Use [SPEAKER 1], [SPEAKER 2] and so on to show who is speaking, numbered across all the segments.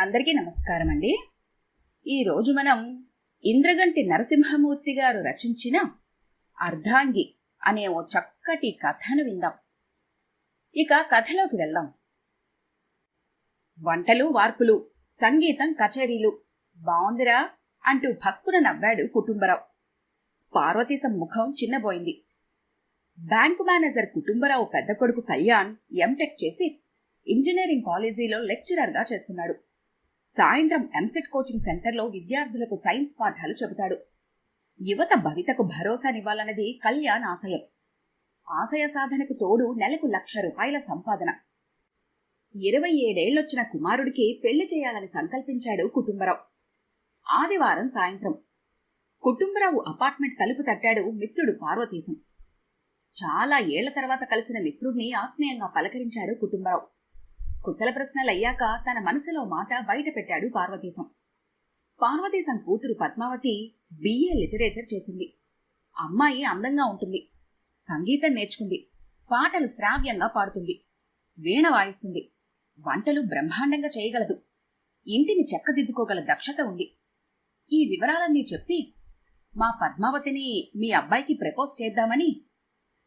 [SPEAKER 1] అందరికీ నమస్కారం అండి ఈరోజు మనం ఇంద్రగంటి నరసింహమూర్తి గారు రచించిన అర్ధాంగి అనే ఓ చక్కటి కథను విందాం. ఇక కథలోకి వెళ్దాం. వంటలు వార్పులు సంగీతం కచేరీలు బావుందిరా అంటూ భక్కున నవ్వాడు కుటుంబరావు. పార్వతీశం ముఖం చిన్నబోయింది. బ్యాంకు మేనేజర్ కుటుంబరావు పెద్ద కొడుకు కళ్యాణ్ ఎంటెక్ చేసి ఇంజనీరింగ్ కాలేజీలో లెక్చరర్గా చేస్తున్నాడు. సాయంత్రం ఎంసెట్ కోచింగ్ సెంటర్లో విద్యార్థులకు సైన్స్ పాఠాలు చెబుతాడు. యువత భవితకు భరోసానివ్వాలన్నది కళ్యాణ్ ఆశయం. ఆశయ సాధనకు తోడు నెలకు లక్ష రూపాయల సంపాదన. ఇరవై ఏడేళ్ళొచ్చిన కుమారుడికి పెళ్ళి చేయాలని సంకల్పించాడు కుటుంబరావు. ఆదివారం సాయంత్రం. కుటుంబరావు అపార్ట్మెంట్ తలుపు తట్టాడు మిత్రుడు పార్వతీశం. చాలా ఏళ్ళ తర్వాత కలిసిన మిత్రుడిని ఆత్మీయంగా పలకరించాడు కుటుంబరావు. కుశల ప్రశ్నలయ్యాక తన మనసులో మాట బయట పెట్టాడు పార్వతీశం. పార్వతీశం కూతురు పద్మావతి బిఏ లిటరేచర్ చేసింది. అమ్మాయి అందంగా ఉంటుంది. సంగీతం నేర్చుకుంది. పాటలు శ్రావ్యంగా పాడుతుంది. వీణ వాయిస్తుంది. వంటలు బ్రహ్మాండంగా చేయగలదు. ఇంటిని చెక్కదిద్దుకోగల దక్షత ఉంది. ఈ వివరాలన్నీ చెప్పి మా పద్మావతిని మీ అబ్బాయికి ప్రపోజ్ చేద్దామని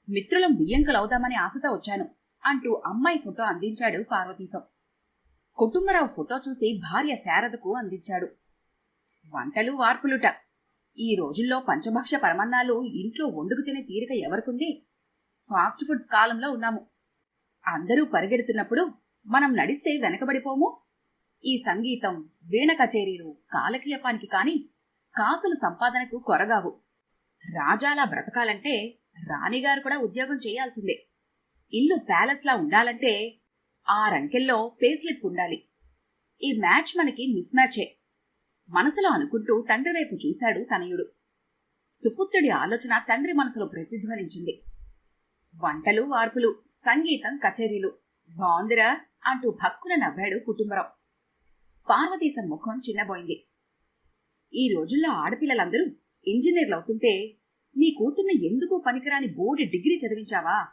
[SPEAKER 1] మిత్రులం బియ్యంకలవుదామని ఆశతో వచ్చాను. అంటూ అమ్మాయి ఫోటో అందించాడు పార్వతీశం. కుటుంబరావు ఫోటో చూసి భార్య శారదకు అందించాడు. వంటలు వార్పులుట. ఈ రోజుల్లో పంచభక్ష పరమన్నాలు ఇంట్లో వండుకు తినే తీరిక ఎవరికుంది? ఫాస్ట్ ఫుడ్స్ కాలంలో ఉన్నాము. అందరూ పరిగెడుతున్నప్పుడు మనం నడిస్తే వెనకబడిపోము. ఈ సంగీతం వీణ కచేరీలు కాలక్షేపానికి కాని కాసుల సంపాదనకు కొరగావు. రాజాలా బ్రతకాలంటే రాణిగారు కూడా ఉద్యోగం చేయాల్సిందే. ఇల్లు ప్యాలెస్లా ఉండాలంటే ఆరంకెల్లో పేస్లిప్ ఉండాలి. ఈ మ్యాచ్ మనకి మిస్ మ్యాచే. మనసులో అనుకుంటూ తండ్రి వైపు చూశాడు తనయుడు. సుపుత్రుడి ఆలోచన తండ్రి మనసులో ప్రతిధ్వనించింది. వంటలు వార్పులు సంగీతం కచేరీలు. బావుందిరా అంటూ భక్కున నవ్వాడు కుటుంబరావు. పార్వతీశం ముఖం చిన్నబోయింది. ఈ రోజుల్లో ఆడపిల్లలందరూ ఇంజనీర్లు అవుతుంటే నీ కూతుర్ని ఎందుకు పనికిరాని బోర్డు డిగ్రీ చదివించావా?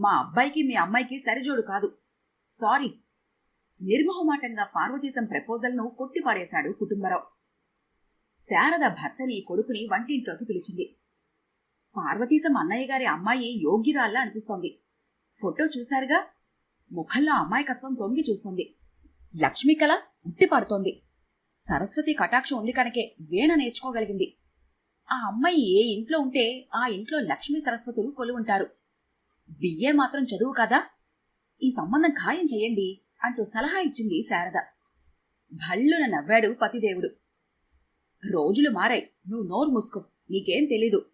[SPEAKER 1] మా అబ్బాయికి మీ అమ్మాయికి సరిజోడు కాదు. సారీ. నిర్మోహమాటంగా పార్వతీశం ప్రపోజల్ను కొట్టిపాడేశాడు కుటుంబరావు. శారద భర్తని కొడుకుని వంటింట్లోకి పిలిచింది. పార్వతీశం అన్నయ్య గారి అమ్మాయి యోగ్యురాల్లా అనిపిస్తోంది. ఫోటో చూశారుగా? ముఖంలో అమ్మాయికత్వం తొంగి చూస్తోంది. లక్ష్మి కళ ఉట్టిపడుతోంది. సరస్వతి కటాక్షం ఉంది కనుకే వీణ నేర్చుకోగలిగింది. ఆ అమ్మాయి ఏ ఇంట్లో ఉంటే ఆ ఇంట్లో లక్ష్మీ సరస్వతులు కొలువుంటారు. బిఏ మాత్రం చదువు కదా? ఈ సంబంధం ఖాయం చెయ్యండి అంటూ సలహా ఇచ్చింది శారద. భళ్ళున నవ్వాడు పతిదేవుడు. రోజులు మారాయి నువ్వు నోరు మూసుకో నీకేం తెలీదు.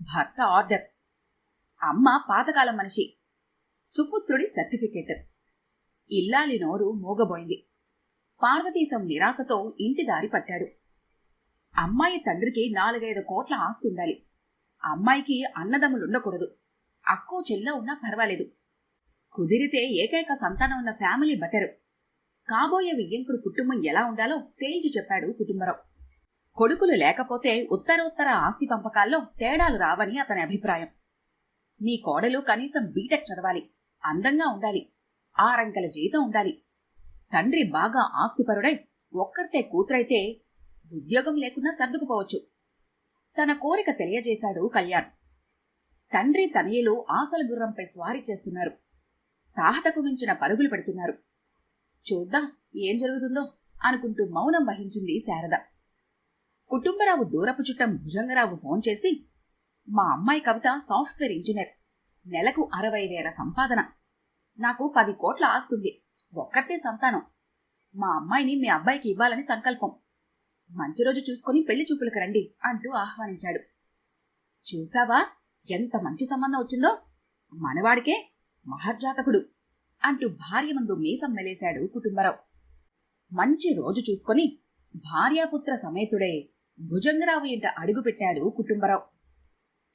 [SPEAKER 1] భర్త ఆర్డర్. అమ్మ పాతకాలం మనిషి. సుపుత్రుడి సర్టిఫికేట్. ఇల్లాలి నోరు మూగబోయింది. పార్వతీశం నిరాశతో ఇంటి దారి పట్టాడు. అమ్మాయి తండ్రికి నాలుగైదు కోట్ల ఆస్తి ఉండాలి. అమ్మాయికి అన్నదమ్ములుండకూడదు. అక్కో చెల్లో ఉన్నా పర్వాలేదు. కుదిరితే ఏకైక సంతానం ఉన్న ఫ్యామిలీ బెటరు కాబోయే వియ్యంకుడు కుటుంబం ఎలా ఉండాలో తేల్చి చెప్పాడు కుటుంబరావు. కొడుకులు లేకపోతే ఉత్తరోత్తర ఆస్తి పంపకాల్లో తేడాలు రావని అతని అభిప్రాయం. నీ కోడలు కనీసం బీటెక్ చదవాలి అందంగా ఉండాలి ఆరంకెల జీతం ఉండాలి. తండ్రి బాగా ఆస్తిపరుడై ఒక్కరితే కూతురైతే ఉద్యోగం లేకున్నా సర్దుకుపోవచ్చు. తన కోరిక తెలియజేశాడు కళ్యాణ్. తండ్రి తనయులు ఆశల గుర్రంపై స్వారీ చేస్తున్నారు. తాహతకు మించిన పరుగులు పెడుతున్నారు. చూద్దాం ఏం జరుగుతుందో అనుకుంటూ మౌనం వహించింది శారద. కుటుంబరావు దూరపు చుట్టం భుజంగరావు ఫోన్ చేసి మా అమ్మాయి కవిత సాఫ్ట్వేర్ ఇంజనీర్. నెలకు అరవై వేల సంపాదన. నాకు పది కోట్ల ఆస్తుంది. ఒక్కటే సంతానం. మా అమ్మాయిని మీ అబ్బాయికి ఇవ్వాలని సంకల్పం. మంచి రోజు చూసుకుని పెళ్ళి చూపులకు రండి అంటూ ఆహ్వానించాడు. చూసావా? ఎంత మంచి సంబంధం వచ్చిందో మనవాడికే మహర్జాతకుడు అంటూ భార్య ముందు మీసం మెలేశాడు కుటుంబరావు. మంచి రోజు చూసుకొని భార్యాపుత్ర సమేతుడే భుజంగరావు ఇంట అడుగుపెట్టాడు కుటుంబరావు.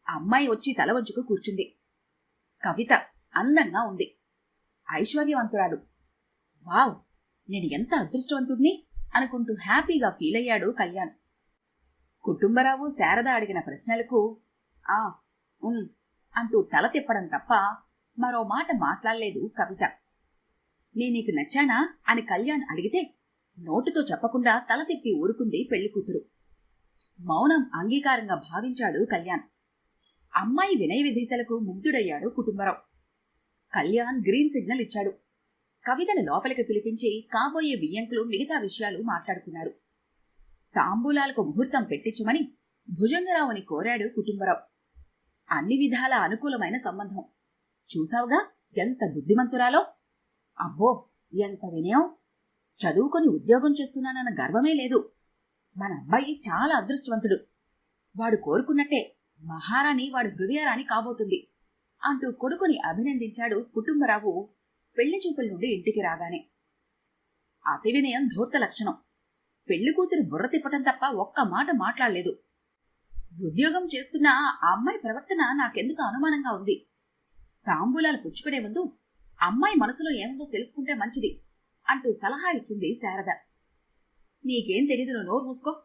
[SPEAKER 1] అమ్మాయి వచ్చి తల వంచుకు కూర్చుంది. కవిత అందంగా ఉంది. ఐశ్వర్యవంతురాలు. వావ్ నేను ఎంత అదృష్టవంతుడిని అనుకుంటూ హ్యాపీగా ఫీల్ అయ్యాడు కళ్యాణ్. కుటుంబరావు శారద అడిగిన ప్రశ్నలకు ఆ అంటూ తల తిప్పడం తప్ప మరో మాట మాట్లాడలేదు కవిత. నీ నీకు నచ్చానా? అని కళ్యాణ్ అడిగితే నోటుతో చెప్పకుండా తల తిప్పి ఊరుకుంది పెళ్ళి కూతురు. మౌనం అంగీకారంగా భావించాడు కళ్యాణ్. అమ్మాయి వినయ విధేతలకు ముగ్ధుడయ్యాడు కుటుంబరావు. కళ్యాణ్ గ్రీన్ సిగ్నల్ ఇచ్చాడు. కవితను లోపలికి పిలిపించి కాబోయే వియ్యంకులు మిగతా విషయాలు మాట్లాడుకున్నారు. తాంబూలాలకు ముహూర్తం పెట్టించమని భుజంగరావుని కోరాడు కుటుంబరావు. అన్ని విధాల అనుకూలమైన సంబంధం. చూసావుగా? ఎంత బుద్ధిమంతురాలో? అబ్బో ఎంత వినయం. చదువుకొని ఉద్యోగం చేస్తున్నానన్న గర్వమే లేదు. మన అబ్బాయి చాలా అదృష్టవంతుడు. వాడు కోరుకున్నట్టే మహారాణి వాడు హృదయరాణి కాబోతుంది అంటూ కొడుకుని అభినందించాడు కుటుంబరావు పెళ్ళి చూపుల నుండి ఇంటికి రాగానే. అతి వినయం ధూర్త లక్షణం. పెళ్ళి కూతురు బుర్ర తిప్పటం తప్ప ఒక్క మాట మాట్లాడలేదు. ఉద్యోగం చేస్తున్న ఆ అమ్మాయి ప్రవర్తన నాకెందుకు అనుమానంగా ఉంది? తాంబూలాలు పుచ్చుకునే ముందు అమ్మాయి మనసులో ఏముందో తెలుసుకుంటే మంచిది అంటూ సలహా ఇచ్చింది శారద. నీకేం తెలీదు నువ్వు నోరు మూసుకో.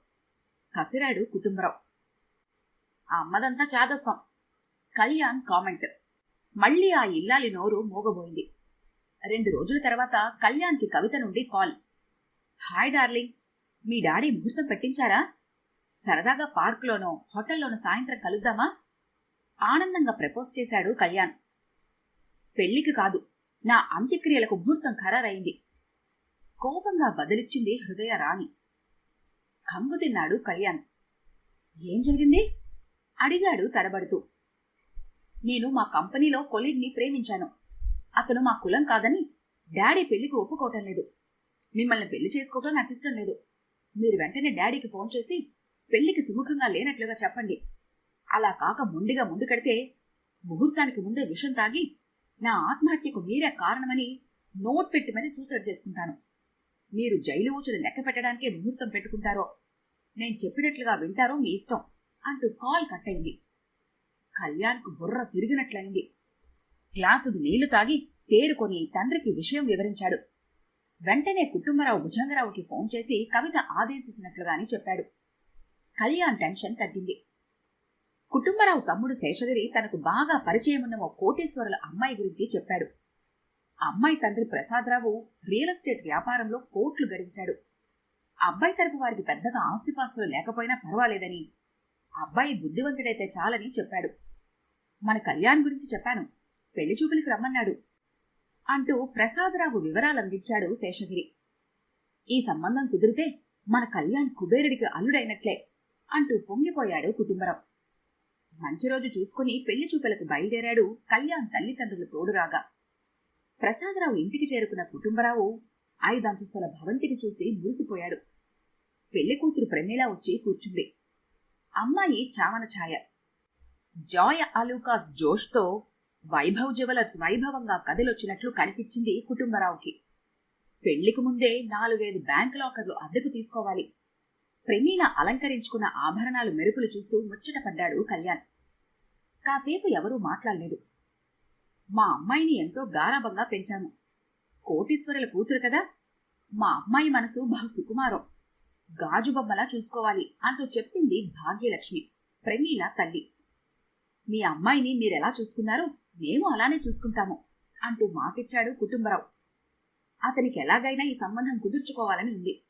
[SPEAKER 1] కసిరాడు కుటుంబరావు. ఆ అమ్మదంతా చాదస్తాం. కళ్యాణ్ కామెంట్. మళ్ళీ ఆ ఇల్లాలి నోరు మోగబోయింది. రెండు రోజుల తర్వాత కళ్యాణ్కి కవిత నుండి కాల్. హాయ్ డార్లింగ్ మీ డాడీ ముహూర్తం పెట్టించారా? సరదాగా పార్క్లోనో హోటల్లోనో సాయంత్రం కలుద్దామా? ఆనందంగా ప్రపోజ్ చేశాడు కళ్యాణ్. పెళ్ళికి కాదు నా అంత్యక్రియలకు ముహూర్తం ఖరారైంది. కోపంగా బదిలిచ్చింది హృదయ రాణి. కంగు తిన్నాడు కళ్యాణ్. ఏం జరిగింది? అడిగాడు తడబడుతూ. నేను మా కంపెనీలో కొలీగ్ని ప్రేమించాను. అతను మా కులం కాదని డాడీ పెళ్ళికి ఒప్పుకోవటం లేదు. మిమ్మల్ని పెళ్ళి చేసుకోవటం నాకు ఇష్టం లేదు. మీరు వెంటనే డాడీకి ఫోన్ చేసి పెళ్ళికి సుముఖంగా లేనట్లుగా చెప్పండి. అలా కాక ముండిగా ముందుకెడితే ముహూర్తానికి ముందే విషం తాగి నా ఆత్మహత్యకు మీరే కారణమని నోట్ పెట్టి మరీ సూసైడ్ చేసుకుంటాను. మీరు జైలు ఊచులు లెక్క పెట్టడానికే ముహూర్తం పెట్టుకుంటారో నేను చెప్పినట్లుగా వింటారో మీ ఇష్టం అంటూ కాల్ కట్ అయింది. కళ్యాణ్కు బుర్ర తిరిగినట్లయింది. గ్లాసుడు నీళ్ళు తాగి తేరుకొని తండ్రికి విషయం వివరించాడు. వెంటనే కుటుంబరావు భుజంగరావుకి ఫోన్ చేసి కవిత ఆదేశించినట్లుగాని చెప్పాడు. కళ్యాణ్ టెన్షన్ తగ్గింది. కుటుంబరావు తమ్ముడు శేషగిరి తనకు బాగా పరిచయమున్న ఓ కోటేశ్వరుల అమ్మాయి గురించి చెప్పాడు. అమ్మాయి తండ్రి ప్రసాదరావు రియల్ ఎస్టేట్ వ్యాపారంలో కోట్లు గడించాడు. అబ్బాయి తరపు వారికి పెద్దగా ఆస్తిపాస్తులు లేకపోయినా పర్వాలేదని అబ్బాయి బుద్ధివంతుడైతే చాలని చెప్పాడు. మన కళ్యాణ్ గురించి చెప్పాను పెళ్ళి చూపులకి రమ్మన్నాడు అంటూ ప్రసాదరావు వివరాలందించాడు శేషగిరి. ఈ సంబంధం కుదిరితే మన కళ్యాణ్ కుబేరుడికి అల్లుడైనట్లే. అంటూ పొంగిపోయాడు కుటుంబరావు మంచి రోజు చూసుకుని పెళ్ళి చూపులకు బయలుదేరాడు కళ్యాణ్ తల్లిదండ్రులు తోడురాగా. ప్రసాదరావు ఇంటికి చేరుకున్న కుటుంబరావు ఐదంతస్తుల భవంతిని చూసి మురిసిపోయాడు. పెళ్ళి కూతురు ప్రమేలా వచ్చి కూర్చుంది. అమ్మాయి చావన ఛాయ. జాయ్ అలూకాస్ జోష్తో వైభవ్ జ్యువెలర్స్ వైభవంగా కదిలొచ్చినట్లు కనిపించింది కుటుంబరావుకి. పెళ్ళికి ముందే నాలుగైదు బ్యాంక్ లాకర్లు అద్దెకు తీసుకోవాలి. ప్రమీల అలంకరించుకున్న ఆభరణాలు మెరుపులు చూస్తూ ముచ్చటపడ్డాడు కళ్యాణ్. కాసేపు ఎవరూ మాట్లాడలేదు. మా అమ్మాయిని ఎంతో గారాభంగా పెంచాము కోటీశ్వరుల కూతురు కదా. మా అమ్మాయి మనసు బహు సుకుమారం. గాజుబొమ్మలా చూసుకోవాలి అంటూ చెప్పింది భాగ్యలక్ష్మి ప్రమీల తల్లి. మీ అమ్మాయిని మీరెలా చూసుకున్నారో మేము అలానే చూసుకుంటాము అంటూ మాటిచ్చాడు కుటుంబరావు. అతనికి ఎలాగైనా ఈ సంబంధం కుదుర్చుకోవాలని ఉంది.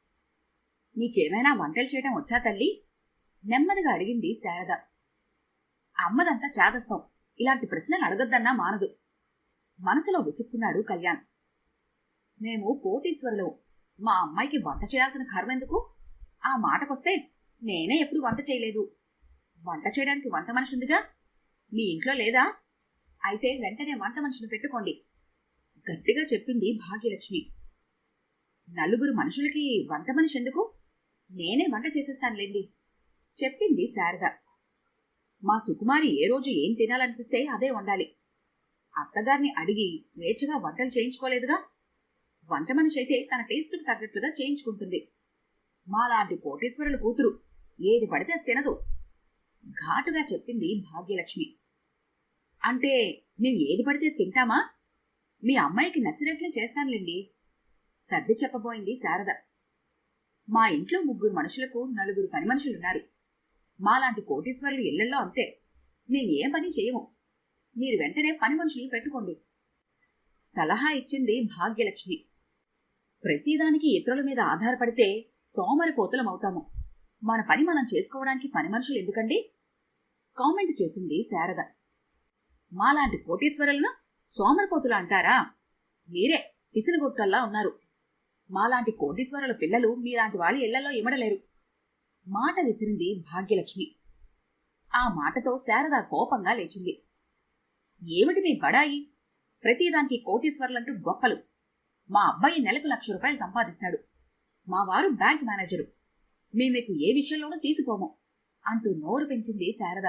[SPEAKER 1] నీకేమైనా వంటలు చేయటం వచ్చా తల్లి? నెమ్మదిగా అడిగింది శారద. అమ్మదంతా చేదస్తాం. ఇలాంటి ప్రశ్నలు అడగద్దన్నా మానదు. మనసులో విసుక్కున్నాడు కళ్యాణ్. మేము కోటీశ్వరులు. మా అమ్మాయికి వంట చేయాల్సిన కర్మెందుకు ఆ మాటకొస్తే నేనే ఎప్పుడు వంట చేయలేదు. వంట చేయడానికి వంట మనిషి ఉందిగా? మీ ఇంట్లో లేదా? అయితే వెంటనే వంట మనిషిని పెట్టుకోండి. గట్టిగా చెప్పింది భాగ్యలక్ష్మి. నలుగురు మనుషులకి వంట మనిషి ఎందుకు? నేనే వంట చేసేస్తానులేండి. చెప్పింది శారద. మా సుకుమారి ఏ రోజు ఏం తినాలనిపిస్తే అదే వండాలి. అత్తగారిని అడిగి స్వేచ్ఛగా వంటలు చేయించుకోలేదుగా? వంట మనిషి అయితే తన టేస్ట్కు తగ్గట్లుగా చేయించుకుంటుంది. మాలాంటి కోటేశ్వరుల కూతురు ఏది పడితే అది తినదు. ఘాటుగా చెప్పింది భాగ్యలక్ష్మి. అంటే మేము ఏది పడితే తింటామా? మీ అమ్మాయికి నచ్చినట్లే చేస్తానులేండి. సర్ది చెప్పబోయింది శారద. మా ఇంట్లో ముగ్గురు మనుషులకు నలుగురు పని మనుషులున్నారు. మాలాంటి కోటీశ్వరులు ఇళ్ళలో అంతే. మేము ఏ పని చేయము. మీరు వెంటనే పని మనుషులు పెట్టుకోండి. సలహా ఇచ్చింది భాగ్యలక్ష్మి. ప్రతిదానికి ఇతరుల మీద ఆధారపడితే సోమరిపోతులమవుతాము మన పని మనం చేసుకోవడానికి పని మనుషులు ఎందుకండి? కామెంట్ చేసింది శారద. మాలాంటి కోటీశ్వరులను సోమరిపోతులు అంటారా? మీరే పిసినగొట్టల్లా ఉన్నారు. మాలాంటి కోటీశ్వరుల పిల్లలు మీలాంటి వాళ్ళ ఇళ్ళలో ఇమడలేరు. మాట విసిరింది భాగ్యలక్ష్మి. ఆ మాటతో శారద కోపంగా లేచింది. ఏమిటి మీ బడాయి? ప్రతిదానికి కోటీశ్వర్లంటూ గొప్పలు. మా అబ్బాయి నెలకు లక్ష రూపాయలు సంపాదిస్తాడు. మా వారు బ్యాంక్ మేనేజరు. మేమీకు ఏ విషయంలోనూ తీసిపోము అంటూ నోరు పెంచింది శారద.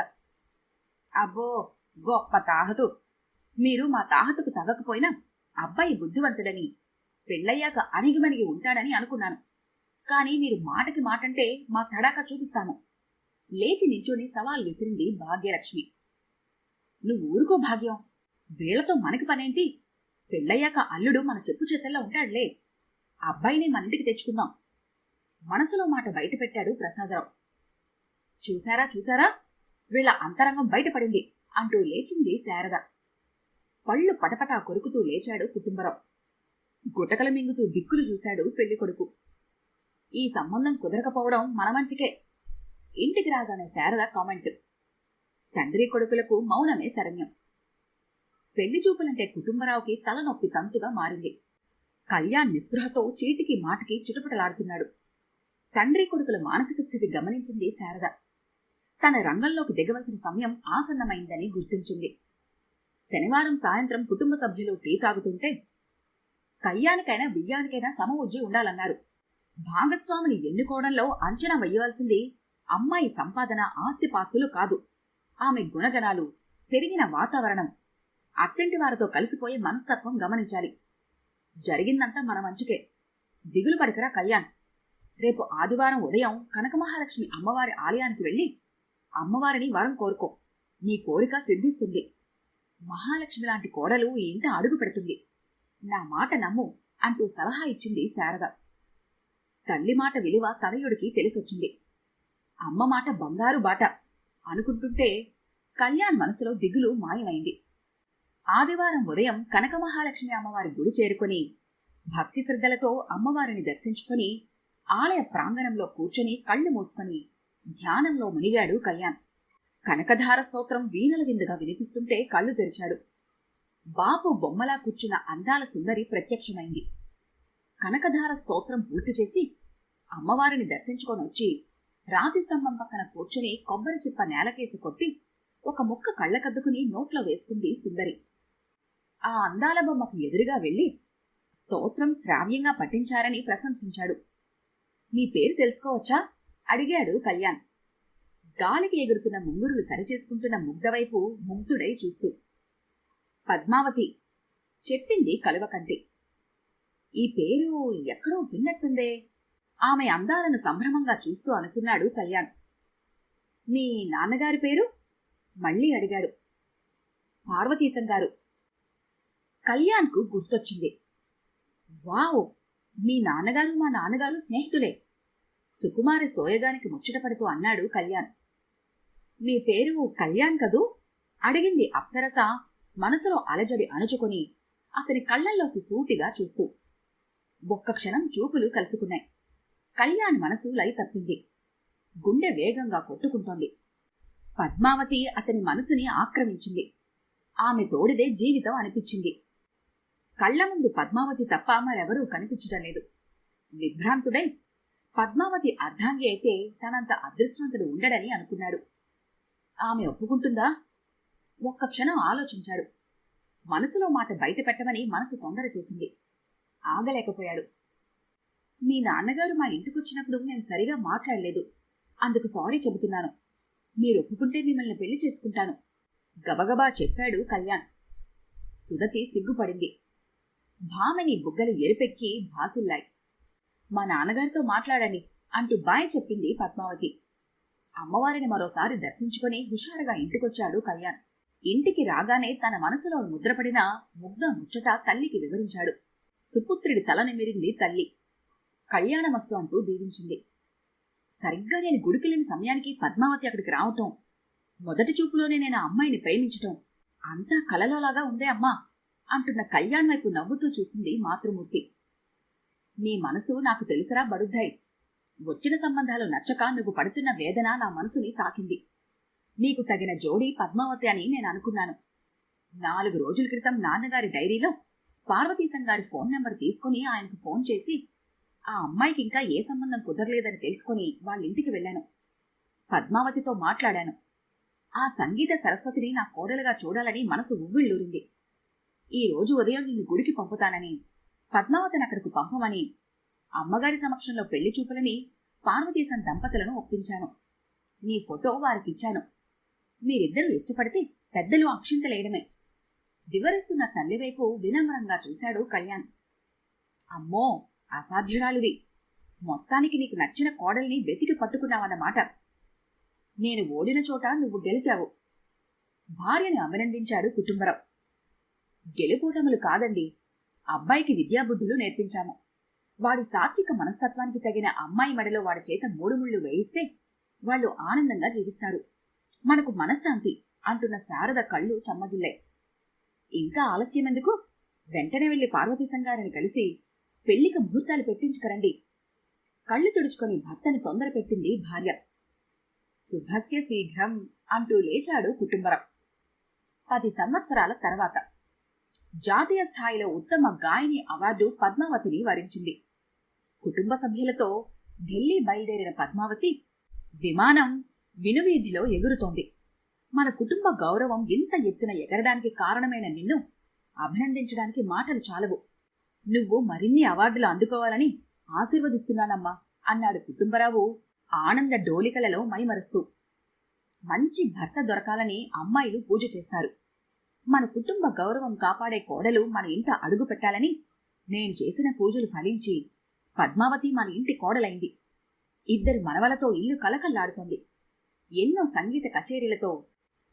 [SPEAKER 1] అబ్బో గొప్ప తాహతు. మీరు మా తాహతుకు తగ్గకపోయినా అబ్బాయి బుద్ధివంతుడని పెళ్ళయ్యాక అణిగిమణిగి ఉంటాడని అనుకున్నాను. కానీ మీరు మాటకి మాటంటే మా తడాకా చూపిస్తాము. లేచి నిల్చొని సవాల్ విసిరింది భాగ్యలక్ష్మి. నువ్వు ఊరుకో భాగ్యం. వీళ్ళతో మనకి పనేంటి? పెళ్ళయ్యాక అల్లుడు మన చెప్పు చేతల్లో ఉంటాడులే. అబ్బాయిని మన ఇంటికి తెచ్చుకుందాం. మనసులో మాట బయట పెట్టాడు ప్రసాదరావు. చూసారా చూసారా? వీళ్ళ అంతరంగం బయటపడింది అంటూ లేచింది శారద. పళ్ళు పటపటా కొరుకుతూ లేచాడు కుటుంబరావు. గుటకల మింగుతూ దిక్కులు చూశాడు పెళ్ళి కొడుకు. ఈ సంబంధం కుదరకపోవడం మన మంచికే. ఇంటికి రాగానే శారద కామెంట్. తండ్రి కొడుకులకు మౌనమే శరణ్యం. పెళ్ళి చూపులంటే కుటుంబరావుకి తలనొప్పి తంతుగా మారింది. కళ్యాణ్ నిస్పృహతో చీటికి మాటికి చిటుపటలాడుతున్నాడు. తండ్రి కొడుకుల మానసిక స్థితి గమనించింది శారద. తన రంగంలోకి దిగవలసిన సమయం ఆసన్నమైందని గుర్తించింది. శనివారం సాయంత్రం కుటుంబ సభ్యులు టీ తాగుతుంటే కయ్యానికైనా బియ్యానికైనా సమవుజ్జి ఉండాలన్నారు. భాగస్వామిని ఎన్నుకోవడంలో అంచనా వేయవలసింది అమ్మాయి సంపాదన ఆస్తిపాస్తులు కాదు. ఆమె గుణగణాలు పెరిగిన వాతావరణం అత్తింటి వారితో కలిసిపోయే మనస్తత్వం గమనించాలి. జరిగిందంతా మన మంచుకే. దిగులు పడకరా కళ్యాణ్. రేపు ఆదివారం ఉదయం కనకమహాలక్ష్మి అమ్మవారి ఆలయానికి వెళ్ళి అమ్మవారిని వరం కోరుకో. నీ కోరిక సిద్ధిస్తుంది. మహాలక్ష్మి లాంటి కోడలు ఇంట అడుగు పెడుతుంది. నా మాట నమ్ము అంటూ సలహా ఇచ్చింది శారద. తల్లి మాట విలువ తనయుడికి తెలిసొచ్చింది. అమ్మ మాట బంగారు బాట అనుకుంటుంటే కళ్యాణ్ మనసులో దిగులు మాయమైంది. ఆదివారం ఉదయం కనకమహాలక్ష్మి అమ్మవారి గుడి చేరుకొని భక్తి శ్రద్ధలతో అమ్మవారిని దర్శించుకొని ఆలయ ప్రాంగణంలో కూర్చొని కళ్ళు మూసుకొని ధ్యానంలో మునిగాడు కళ్యాణ్. కనకధార స్తోత్రం వీణల విందుగా వినిపిస్తుంటే కళ్ళు తెరిచాడు. బాపు బొమ్మలా కూర్చున్న అందాల సుందరి ప్రత్యక్షమైంది. కనకధార స్తోత్రం పూర్తి చేసి అమ్మవారిని దర్శించుకొని వచ్చి రాతి స్తంభం పక్కన కూర్చుని కొబ్బరి చిప్ప నేలకేసి కొట్టి ఒక ముక్క కళ్ళకద్దుకుని నోట్లో వేసుకుంది సుందరి. ఆ అందాల బొమ్మకు ఎదురుగా వెళ్ళి స్తోత్రం శ్రావ్యంగా పఠించారని ప్రశంసించాడు. మీ పేరు తెలుసుకోవచ్చా? అడిగాడు కళ్యాణ్. గాలికి ఎగురుతున్న ముంగురులు సరిచేసుకుంటున్న ముగ్ధవైపు ముగ్ధుడై చూస్తూ పద్మావతి చెప్పింది కలువకంటి. ఈ పేరు ఎక్కడో విన్నట్టుందే. ఆమె అందాలను సంభ్రమంగా చూస్తూ అనుకున్నాడు కళ్యాణ్. మీ నాన్నగారి పేరు? మళ్ళీ అడిగాడు. పార్వతీశం గారు కళ్యాణ్కు గుర్తొచ్చింది. వావ్! మీ నాన్నగారు మా నాన్నగారు స్నేహితులే. సుకుమారి సోయగానికి ముచ్చటపడుతూ అన్నాడు కళ్యాణ్. మీ పేరు కళ్యాణ్ కదూ? అడిగింది అప్సరస మనసులో అలజడి అణుచుకొని అతని కళ్ళల్లోకి సూటిగా చూస్తూ. ఒక్క క్షణం చూపులు కలుసుకున్నాయి. కళ్యాణ్ మనసు లై తప్పింది. గుండె వేగంగా కొట్టుకుంటోంది. పద్మావతి అతని మనసుని ఆక్రమించింది. ఆమె తోడిదే జీవితం అనిపించింది. కళ్ళ ముందు పద్మావతి తప్ప మరెవరూ కనిపించటం లేదు. విభ్రాంతుడై పద్మావతి అర్ధాంగి అయితే తనంత అదృష్టవంతుడు ఉండడని అనుకున్నాడు. ఆమె ఒప్పుకుంటుందా? ఒక్క క్షణం ఆలోచించాడు. మనసులో మాట బయట పెట్టమని మనసు తొందర చేసింది. ఆగలేకపోయాడు. మీ నాన్నగారు మా ఇంటికొచ్చినప్పుడు మేము సరిగా మాట్లాడలేదు. అందుకు సారీ చెబుతున్నాను. మీరు ఒప్పుకుంటే మిమ్మల్ని పెళ్ళి చేసుకుంటాను. గబగబా చెప్పాడు కళ్యాణ్. సుదతి సిగ్గుపడింది. భామని బుగ్గలు ఎరుపెక్కి భాసిల్లాయి. మా నాన్నగారితో మాట్లాడండి అంటూ బాయ్ చెప్పింది పద్మావతి. అమ్మవారిని మరోసారి దర్శించుకుని హుషారుగా ఇంటికొచ్చాడు కళ్యాణ్. ఇంటికి రాగానే తన మనసులో ముద్రపడిన ముగ్ధ ముచ్చట తల్లికి వివరించాడు. సుపుత్రుడి తల నిమిరింది తల్లి. కళ్యాణమస్తు అంటూ దీవించింది. సరిగ్గా నేను గుడికెళ్ళిన సమయానికి పద్మావతి అక్కడికి రావటం. మొదటి చూపులోనే నేను ఆ అమ్మాయిని ప్రేమించటం. అంతా కలలోలాగా ఉందే అమ్మా అంటున్న కళ్యాణ్ వైపు నవ్వుతూ చూసింది మాతృమూర్తి. నీ మనసు నాకు తెలుసరా బడుద్దాయి. వచ్చిన సంబంధాలు నచ్చక నువ్వు పడుతున్న వేదన నా మనసుని తాకింది. నీకు తగిన జోడి పద్మావతి అని నేను అనుకున్నాను. నాలుగు రోజుల క్రితం నాన్నగారి డైరీలో పార్వతీశం గారి ఫోన్ నెంబర్ తీసుకుని ఆయనకు ఫోన్ చేసి ఆ అమ్మాయికి ఇంకా ఏ సంబంధం కుదరలేదని తెలుసుకుని వాళ్ళ ఇంటికి వెళ్ళాను. పద్మావతితో మాట్లాడాను. ఆ సంగీత సరస్వతిని నా కోడలుగా చూడాలని మనసు ఉవ్విళ్ళూరింది. ఈ రోజు ఉదయం నిన్ను గుడికి పంపుతానని పద్మావతిని అక్కడికి పంపమని అమ్మగారి సమక్షంలో పెళ్ళి చూపులని పార్వతీశం దంపతులను ఒప్పించాను. నీ ఫోటో వారికిచ్చాను. మీరిద్దరూ ఇష్టపడితే పెద్దలు అక్షింతలేయడమే వివరిస్తున్న తల్లివైపు వినమ్రంగా చూశాడు కళ్యాణ్. అమ్మో అసాధ్యురాలివి. మొత్తానికి నీకు నచ్చిన కోడల్ని వెతికి పట్టుకున్నావన్నమాట. నేను ఓడిన చోట నువ్వు గెలిచావు. భార్యని అభినందించాడు కుటుంబరావు. గెలుపోటములు కాదండి. అబ్బాయికి విద్యాబుద్ధులు నేర్పించాము. వాడి సాత్విక మనస్తత్వానికి తగిన అమ్మాయి మెడలో వాడి చేత మూడుముళ్ళు వేయిస్తే వాళ్ళు ఆనందంగా జీవిస్తారు. మనకు మనశ్శాంతి అంటున్న శారద కళ్ళు చమ్మగిల్లాయి. ఇంకా ఆలస్యం ఎందుకు? వెంటనే వెళ్ళి పార్వతీ సంగారిని కలిసి పెళ్ళికి ముహూర్తాలు పెట్టించుకరండి. కళ్ళు తుడుచుకొని భర్తని తొందర పెట్టింది భార్య. శుభస్య శీఘ్రం అంటూ లేచాడు కుటుంబరం. పది సంవత్సరాల తర్వాత జాతీయ స్థాయిలో ఉత్తమ గాయని అవార్డు పద్మావతిని వరించింది. కుటుంబ సభ్యులతో ఢిల్లీ బయలుదేరిన పద్మావతి విమానం వినువీధిలో ఎగురుతోంది. మన కుటుంబ గౌరవం ఇంత ఎత్తున ఎగరడానికి కారణమైన నిన్ను అభినందించడానికి మాటలు చాలవు. నువ్వు మరిన్ని అవార్డులు అందుకోవాలని ఆశీర్వదిస్తున్నానమ్మా అన్నాడు కుటుంబరావు ఆనంద డోలికలలో మైమరుస్తూ. మంచి భర్త దొరకాలని అమ్మాయిలు పూజ చేస్తారు. మన కుటుంబ గౌరవం కాపాడే కోడలు మన ఇంట అడుగు పెట్టాలని నేను చేసిన పూజలు ఫలించి పద్మావతి మన ఇంటి కోడలైంది. ఇద్దరు మనవలతో ఇల్లు కలకల్లాడుతోంది. ఎన్నో సంగీత కచేరీలతో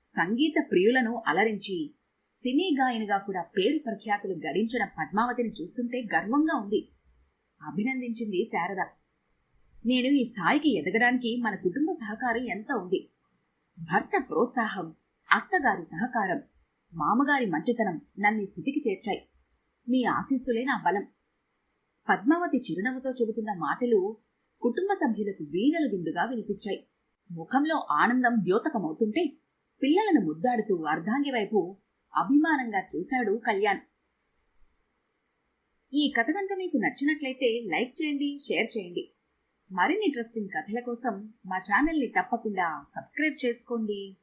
[SPEAKER 1] సంగీత ప్రియులను అలరించి సినీ గాయనిగా కూడా పేరు ప్రఖ్యాతులు గడించిన పద్మావతిని చూస్తుంటే గర్వంగా ఉంది. అభినందించింది శారద. నేను ఈ స్థాయికి ఎదగడానికి మన కుటుంబ సహకారం ఎంత ఉంది? భర్త ప్రోత్సాహం అత్తగారి సహకారం మామగారి మంచితనం నన్ను స్థితికి చేర్చాయి. మీ ఆశీస్సులే నా బలం. పద్మావతి చిరునవ్వుతో చెబుతున్న మాటలు కుటుంబ సభ్యులకు వీణలు విందుగా వినిపించాయి. ముఖంలో ఆనందం ద్యోతకమవుతుంటే పిల్లలను ముద్దాడుతూ అర్ధాంగి వైపు అభిమానంగా చూశాడు కళ్యాణ్. ఈ కథ కనుక మీకు నచ్చినట్లయితే లైక్ చేయండి షేర్ చేయండి. మరిన్ని ఇంట్రెస్టింగ్ కథల కోసం మా ఛానల్ని తప్పకుండా సబ్స్క్రైబ్ చేసుకోండి.